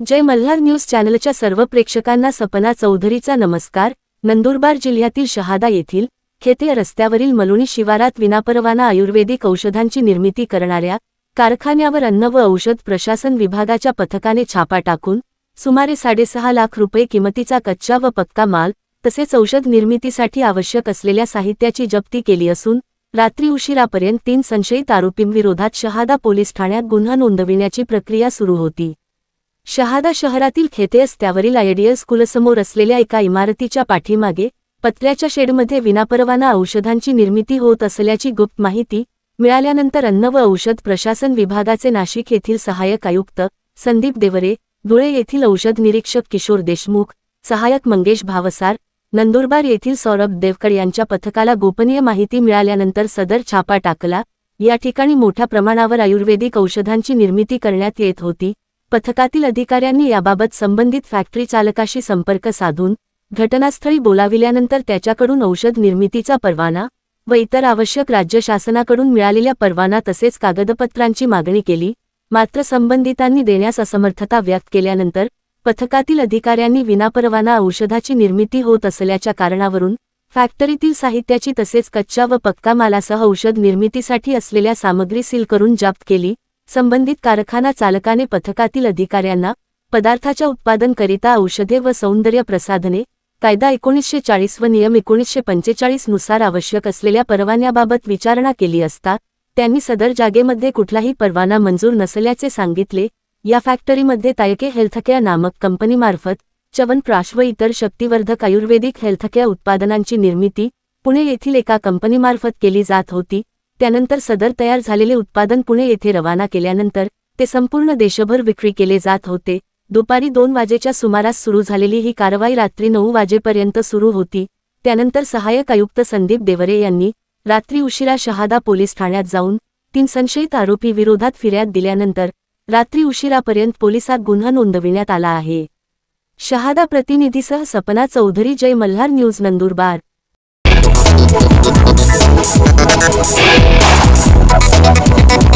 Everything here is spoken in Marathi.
जय मल्हार न्यूज चॅनलच्या सर्व प्रेक्षकांना सपना चौधरीचा नमस्कार. नंदुरबार जिल्ह्यातील शहादा येथील खेते रस्त्यावरील मलुणी शिवारात विनापरवाना आयुर्वेदिक औषधांची निर्मिती करणाऱ्या कारखान्यावर अन्न व औषध प्रशासन विभागाच्या पथकाने छापा टाकून सुमारे साडेसहा लाख रुपये किमतीचा कच्चा व पक्का माल तसेच औषध निर्मितीसाठी आवश्यक असलेल्या साहित्याची जप्ती केली असून रात्री उशिरापर्यंत तीन संशयित आरोपींविरोधात शहादा पोलीस ठाण्यात गुन्हा नोंदविण्याची प्रक्रिया सुरू होती. शहादा शहरातील खेते रस्त्यावरील आयडियल स्कूलसमोर असलेल्या एका इमारतीच्या पाठीमागे पत्र्याच्या शेडमध्ये विनापरवाना औषधांची निर्मिती होत असल्याची गुप्त माहिती मिळाल्यानंतर अन्न व औषध प्रशासन विभागाचे नाशिक येथील सहाय्यक आयुक्त संदीप देवरे धुळे येथील औषध निरीक्षक किशोर देशमुख सहाय्यक मंगेश भावसार नंदुरबार येथील सौरभ देवकर यांच्या पथकाला गोपनीय माहिती मिळाल्यानंतर सदर छापा टाकला. या ठिकाणी मोठ्या प्रमाणावर आयुर्वेदिक औषधांची निर्मिती करण्यात येत होती. पथकातील अधिकाऱ्यांनी याबाबत संबंधित फॅक्टरी चालकाशी संपर्क साधून घटनास्थळी बोलाविल्यानंतर त्याच्याकडून औषध निर्मितीचा परवाना व इतर आवश्यक राज्य शासनाकडून मिळालेल्या परवाना तसेच कागदपत्रांची मागणी केली मात्र संबंधितांनी देण्यास असमर्थता व्यक्त केल्यानंतर पथकातील अधिकाऱ्यांनी विनापरवाना औषधाची निर्मिती होत असल्याच्या कारणावरून फॅक्टरीतील साहित्याची तसेच कच्च्या व पक्का मालासह औषध निर्मितीसाठी असलेल्या सामग्री सील करून जप्त केली संबंधित कारखाना चालकाने पथकातील अधिकाऱ्यांना पदार्थाच्या उत्पादनकरिता औषधे व सौंदर्य प्रसाधने कायदा एकोणीसशे चाळीस व नियम एकोणीसशे पंचेचाळीसनुसार आवश्यक असलेल्या परवान्याबाबत विचारणा केली असता त्यांनी सदर जागेमध्ये कुठलाही परवाना मंजूर नसल्याचे सांगितले. या फॅक्टरीमध्ये तायके हेल्थकेअर नामक कंपनीमार्फत च्यवनप्राश व इतर शक्तिवर्धक आयुर्वेदिक हेल्थकेअर उत्पादनांची निर्मिती पुणे येथील एका कंपनीमार्फत केली जात होती. त्यानंतर सदर तयार झालेले उत्पादन पुणे येथे रवाना केल्यानंतर ते संपूर्ण देशभर विक्री केले जात होते. दुपारी दोन वाजेच्या सुमारास सुरू झालेली ही कारवाई रात्री नऊ वाजेपर्यंत सुरू होती. त्यानंतर सहाय्यक आयुक्त संदीप देवरे यांनी रात्री उशिरा शहादा पोलीस ठाण्यात जाऊन तीन संशयित आरोपी विरोधात फिर्याद दिल्यानंतर रात्री उशिरापर्यंत पोलिसात गुन्हा नोंदविण्यात आला आहे. Shahada प्रतिनिधीसह Sapna Chaudhari Jai Malhar news Nandurbar. Thank you.